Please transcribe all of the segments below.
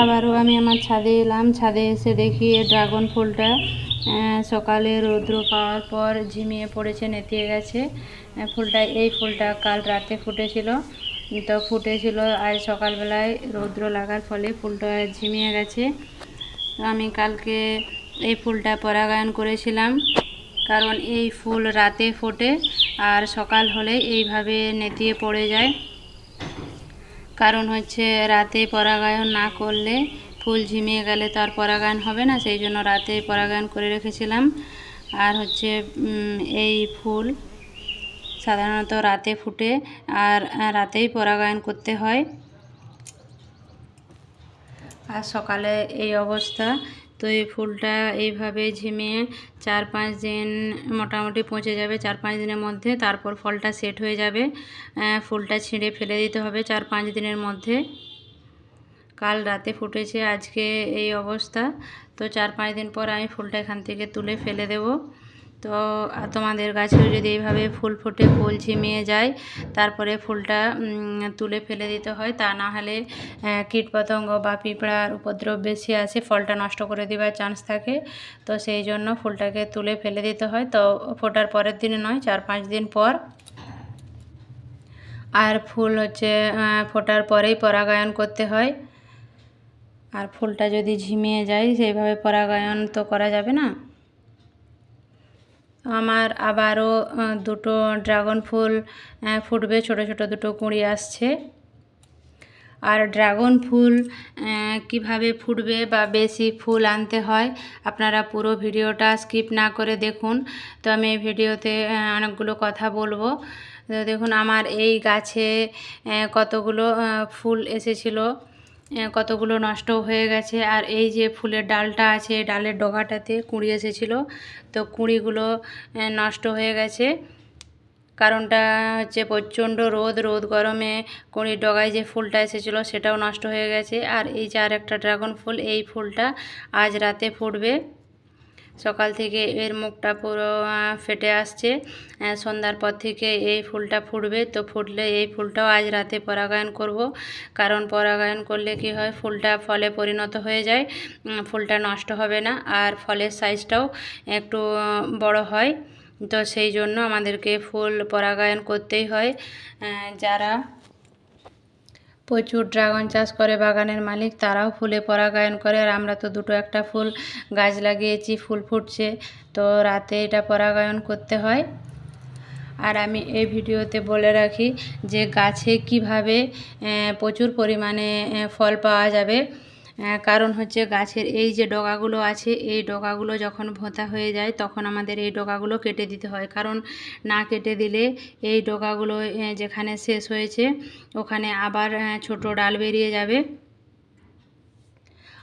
আবারও আমি আমার ছাদে এলাম। ছাদে এসে দেখি ড্রাগন ফুলটা সকালে রৌদ্র পাওয়ার পর ঝিমিয়ে পড়েছে, নেতিয়ে গেছে। ফুলটা, এই ফুলটা কাল রাতে ফুটেছিল। তো ফুটেছিল আজ সকালবেলায় রৌদ্র লাগার ফলে ফুলটা ঝিমিয়ে গেছে। আমি কালকে এই ফুলটা পরাগায়ন করেছিলাম, কারণ এই ফুল রাতে ফোটে আর সকাল হলে এইভাবে নেতিয়ে পড়ে যায়। কারণ হচ্ছে রাতে পরাগায়ন না করলে ফুল ঝিমিয়ে গেলে তার পরাগায়ন হবে না, সেই জন্য রাতে পরাগায়ন করে রেখেছিলাম। আর হচ্ছে এই ফুল সাধারণত রাতে ফুটে আর রাতেই পরাগায়ন করতে হয়। আর সকালে এই অবস্থা। তো এই ফুলটা এইভাবে ঝিমিয়ে চার পাঁচ দিন মোটামুটি পচে যাবে, চার পাঁচ দিনের মধ্যে। তারপর ফলটা সেট হয়ে যাবে। ফুলটা ছিঁড়ে ফেলে দিতে হবে চার পাঁচ দিনের মধ্যে। কাল রাতে ফুটেছে, আজকে এই অবস্থা। তো চার পাঁচ দিন পর আমি ফুলটা এখান থেকে তুলে ফেলে দেব। তো তোমাদের গাছেও যদি এইভাবে ফুল ফুটে ফুল ঝিমিয়ে যায়, তারপরে ফুলটা তুলে ফেলে দিতে হয়, তা না হলে কীটপতঙ্গ বা পিঁপড়ার উপদ্রব বেশি আসে, ফলটা নষ্ট করে দেওয়ার চান্স থাকে। তো সেই জন্য ফুলটাকে তুলে ফেলে দিতে হয়। তো, ফোটার পরের দিনে নয়, চার পাঁচ দিন পর। আর ফুল হচ্ছে ফোটার পরেই পরাগায়ন করতে হয়। আর ফুলটা যদি ঝিমিয়ে যায়, সেইভাবে পরাগায়ন তো করা যাবে না। আমার আবারও দুটো ড্রাগন ফুল ফুটবে, ছোট ছোট দুটো কুঁড়ি আসছে। আর ড্রাগন ফুল কীভাবে ফুটবে বা বেশি ফুল আনতে হয়, আপনারা পুরো ভিডিওটা স্কিপ না করে দেখুন। তো আমি এই ভিডিওতে অনেকগুলো কথা বলব। দেখুন, আমার এই গাছে কতগুলো ফুল এসেছিল। কতগুলো নষ্ট হয়ে গেছে। আর এই যে ফুলের ডালটা আছে, ডালের ডগাটাতে কুঁড়ি এসেছিল, তো কুঁড়িগুলো নষ্ট হয়ে গেছে। কারণটা হচ্ছে প্রচণ্ড রোদ রোদ গরমে কুঁড়ির ডগায় যে ফুলটা এসেছিল সেটাও নষ্ট হয়ে গেছে। আর এই যে আর একটা ড্রাগন ফুল, এই ফুলটা আজ রাতে ফুটবে। সকাল থেকে এর মুখটা পুরো ফেটে আসছে। সন্ধ্যার পর থেকে এই ফুলটা ফুটবে। তো ফুটলে এই ফুলটাও আজ রাতে পরাগায়ন করব। কারণ পরাগায়ন করলে কি হয়, ফুলটা ফলে পরিণত হয়ে যায়। ফুলটা নষ্ট হবে না আর ফলের সাইজটাও একটু বড় হয়। তো সেই জন্য আমাদেরকে ফুল পরাগায়ন করতেই হয়। যারা প্রচুর ড্রাগন চাষ করে বাগানের মালিক, তারাও ফুলে পরাগায়ন করে আর আমরা তো দুটো একটা ফুল গাছ লাগিয়েছি, ফুল ফুটছে। তো রাতে এটা পরাগায়ন করতে হয়। আর আমি এই ভিডিওতে বলে রাখি যে গাছে কীভাবে প্রচুর পরিমাণে ফল পাওয়া যাবে। কারণ হচ্ছে গাছের এই যে ডগাগুলো আছে, এই ডগাগুলো যখন ভোঁতা হয়ে যায়, তখন আমাদের এই ডগাগুলো কেটে দিতে হয়। কারণ না কেটে দিলে এই ডগাগুলো যেখানে শেষ হয়েছে, ওখানে আবার ছোট ডাল বেরিয়ে যাবে।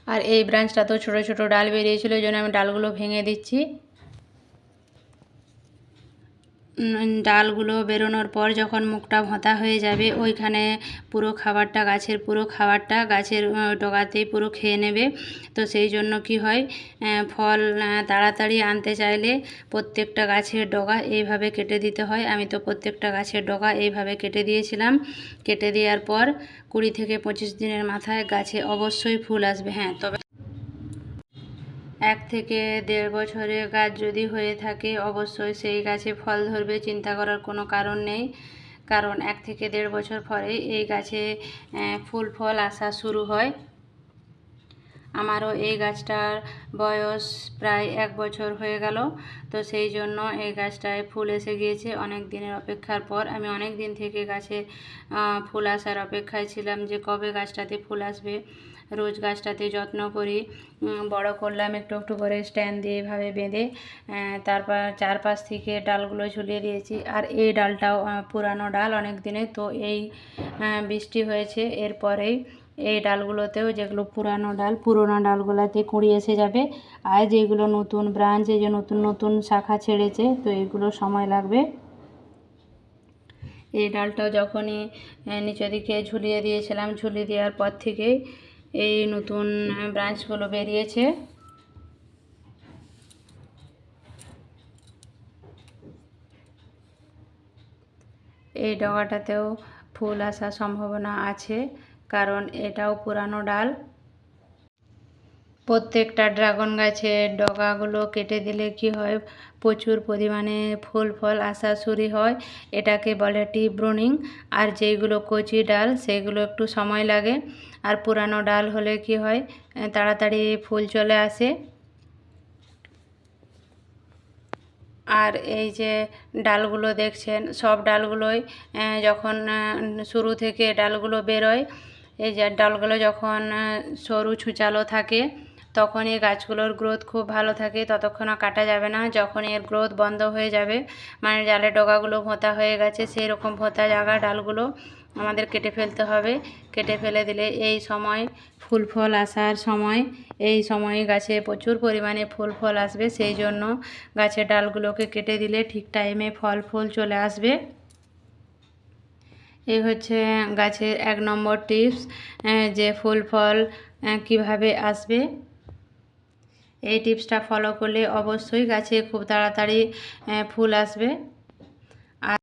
আর এই ব্রাঞ্চটা তো ছোটো ছোটো ডাল বেরিয়েছিল ওই জন্য আমি ডালগুলো ভেঙে দিচ্ছি। ডালগুলো বেরোনোর পর যখন মুখটা ভোঁতা হয়ে যাবে, ওইখানে পুরো খাবারটা, গাছের পুরো খাবারটা গাছের ডগাতেই পুরো খেয়ে নেবে। তো সেই জন্য কি হয় ফল তাড়াতাড়ি আনতে চাইলে প্রত্যেকটা গাছের ডগা এইভাবে কেটে দিতে হয়। আমি তো প্রত্যেকটা গাছের ডগা এইভাবে কেটে দিয়েছিলাম। কেটে দেওয়ার পর কুড়ি থেকে পঁচিশ দিনের মাথায় গাছে অবশ্যই ফুল আসবে। হ্যাঁ তবে এক থেকে দেড় বছরের গাছ যদি হয়ে থাকে, অবশ্যই সেই গাছে ফল ধরবে, চিন্তা করার কোনো কারণ নেই। কারণ এক থেকে দেড় বছর পরেই এই গাছে ফুল ফল আসা শুরু হয়। আমারও এই গাছটার বয়স প্রায় এক বছর হয়ে গেল। তো সেই জন্য এই গাছটায় ফুল এসে গিয়েছে। অনেক দিনের অপেক্ষার পর আমি অনেক দিন থেকে গাছে ফুল আসার অপেক্ষায় ছিলাম যে কবে গাছটাতে ফুল আসবে। রোজ গাছটাতে যত্ন করি। বড় করলাম একটু একটু করে স্ট্যান্ড দিয়ে এভাবে বেঁধে তারপর চারপাশ থেকে ডালগুলো ঝুলিয়ে দিয়েছি। আর এই ডালটাও পুরানো ডাল অনেক দিনে তো এই বৃষ্টি হয়েছে। এরপরেই এই ডালগুলোতেও যেগুলো পুরানো ডাল, পুরোনো ডালগুলোতে কুঁড়ি এসে যাবে। আর যেগুলো নতুন ব্রাঞ্চ, এই যে নতুন নতুন শাখা ছেড়েছে, তো এগুলো সময় লাগবে। এই ডালটাও যখনই নিচের দিকে ঝুলিয়ে দিয়েছিলাম, ঝুলিয়ে দেওয়ার পর থেকেই এই নতুন ব্রাঞ্চগুলো বেরিয়েছে। এই ডগাটাতেও ফুল আসার সম্ভাবনা আছে। কারণ এটাও পুরানো ডাল। প্রত্যেকটা ড্রাগন গাছের ডগাগুলো কেটে দিলে কি হয়? প্রচুর পরিমাণে ফুল, ফল আসা শুরু হয়। এটাকে বলে টিপ ব্রুনিং। আর যেইগুলো কচি ডাল, সেগুলো একটু সময় লাগে। আর পুরানো ডাল হলে কি হয়? তাড়াতাড়ি ফুল চলে আসে। আর এই যে ডালগুলো দেখছেন, সব ডালগুলোই যখন শুরু থেকে ডালগুলো বেরোয় এই যে ডালগুলো যখন সরু ছুচালো থাকে, তখন এই গাছগুলোর গ্রোথ খুব ভালো থাকে, ততক্ষণ কাটা যাবে না। যখন এর গ্রোথ বন্ধ হয়ে যাবে মানে ডালের ডগাগুলো ভোঁতা হয়ে গেছে সেই রকম ভোঁতা জায়গা ডালগুলো আমাদের কেটে ফেলতে হবে। কেটে ফেলে দিলে এই সময় ফুল ফল আসার সময়, এই সময়ে গাছে প্রচুর পরিমাণে ফুল ফল আসবে। সেই জন্য গাছের ডালগুলোকে কেটে দিলে ঠিক টাইমে ফল ফুল চলে আসবে। এই হচ্ছে গাছের এক নম্বর টিপস যে ফুল, ফল কীভাবে আসবে। এই টিপসটা ফলো করলে অবশ্যই গাছে খুব তাড়াতাড়ি ফুল আসবে।